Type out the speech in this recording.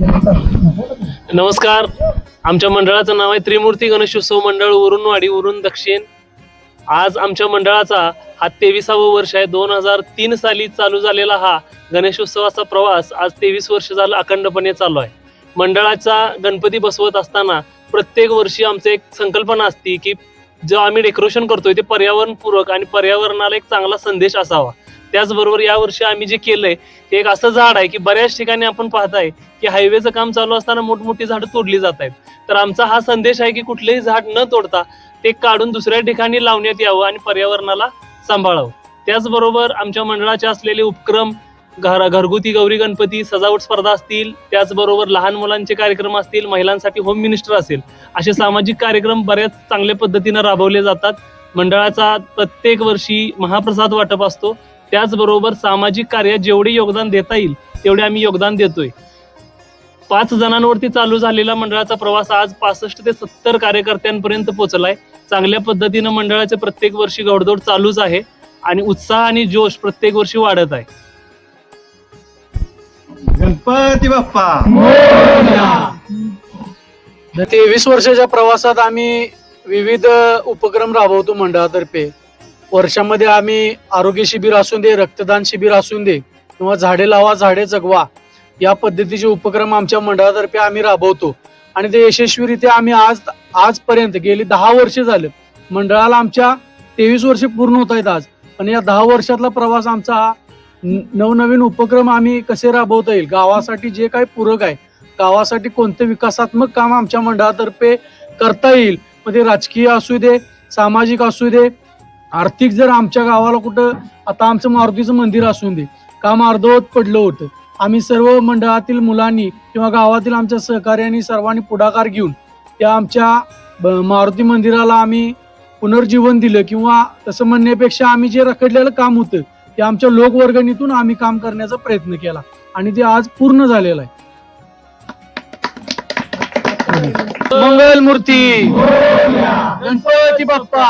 नमस्कार. आमच्या मंडळाचं नाव आहे त्रिमूर्ती गणेशोत्सव मंडळ उरुणवाडी उरुण दक्षिण. आज आमच्या मंडळाचा हा तेविसावं वर्ष आहे. दोन हजार तीन साली चालू झालेला हा गणेशोत्सवाचा प्रवास आज तेवीस वर्ष झालं अखंडपणे चालू आहे. मंडळाचा गणपती बसवत असताना प्रत्येक वर्षी आमचं एक संकल्पना असती की जो आम्ही डेकोरेशन करतोय ते पर्यावरणपूरक आणि पर्यावरणाला एक चांगला संदेश असावा. त्याचबरोबर यावर्षी आम्ही जे केलंय हे एक असं झाड आहे की बऱ्याच ठिकाणी आपण पाहताय की हायवेचं काम चालू असताना मोठमोठी झाडं तोडली जात आहेत. तर आमचा हा संदेश आहे की कुठलेही झाड न तोडता ते काढून दुसऱ्या ठिकाणी लावण्यात यावं आणि पर्यावरणाला सांभाळावं. त्याचबरोबर आमच्या मंडळाचे असलेले उपक्रम घर घरगुती गौरी गणपती सजावट स्पर्धा असतील त्याचबरोबर लहान मुलांचे कार्यक्रम असतील महिलांसाठी होम मिनिस्टर असेल असे सामाजिक कार्यक्रम बऱ्याच चांगल्या पद्धतीनं राबवले जातात. मंडळाचा प्रत्येक वर्षी महाप्रसाद वाटप असतो. त्याचबरोबर सामाजिक कार्यात जेवढे योगदान देता येईल तेवढे आम्ही योगदान देतोय. पाच जणांवरती चालू झालेला मंडळाचा प्रवास आज पासष्ट ते सत्तर कार्यकर्त्यांपर्यंत पोहोचलाय चांगल्या पद्धतीनं मंडळाचे प्रत्येक वर्षी घोडदौड चालूच आहे आणि उत्साह आणि जोश प्रत्येक वर्षी वाढत आहे. गणपती बाप्पा! तेवीस वर्षाच्या प्रवासात आम्ही विविध उपक्रम राबवतो मंडळातर्फे. वर्षामध्ये आम्ही आरोग्य शिबिर असून दे रक्तदान शिबिर असून दे किंवा झाडे लावा झाडे जगवा या पद्धतीचे उपक्रम आमच्या मंडळातर्फे आम्ही राबवतो. आणि ते यशस्वीरित्या आम्ही आज आजपर्यंत गेली दहा वर्ष झालं. मंडळाला आमच्या तेवीस वर्ष पूर्ण होत आहेत आज. आणि या दहा वर्षातला प्रवास आमचा हा नवनवीन उपक्रम आम्ही कसे राबवता येईल? गावासाठी जे काही पूरक आहे गावासाठी कोणते विकासात्मक काम आमच्या मंडळातर्फे करता येईल? मग ते राजकीय असू दे सामाजिक असू दे आर्थिक जर आमच्या गावाला कुठं आता आमचं मारुतीचं मंदिर असून दे काम अर्धवत पडलं होतं आम्ही सर्व मंडळातील मुलांनी किंवा गावातील आमच्या सहकार्यांनी सर्वांनी पुढाकार घेऊन त्या आमच्या मारुती मंदिराला आम्ही पुनर्जीवन दिलं किंवा तसं म्हणण्यापेक्षा आम्ही जे रखडलेलं काम होतं ते आमच्या लोकवर्गणीतून आम्ही काम करण्याचा प्रयत्न केला आणि ते आज पूर्ण झालेलं आहे. मंगल मूर्ती गणपती बाप्पा.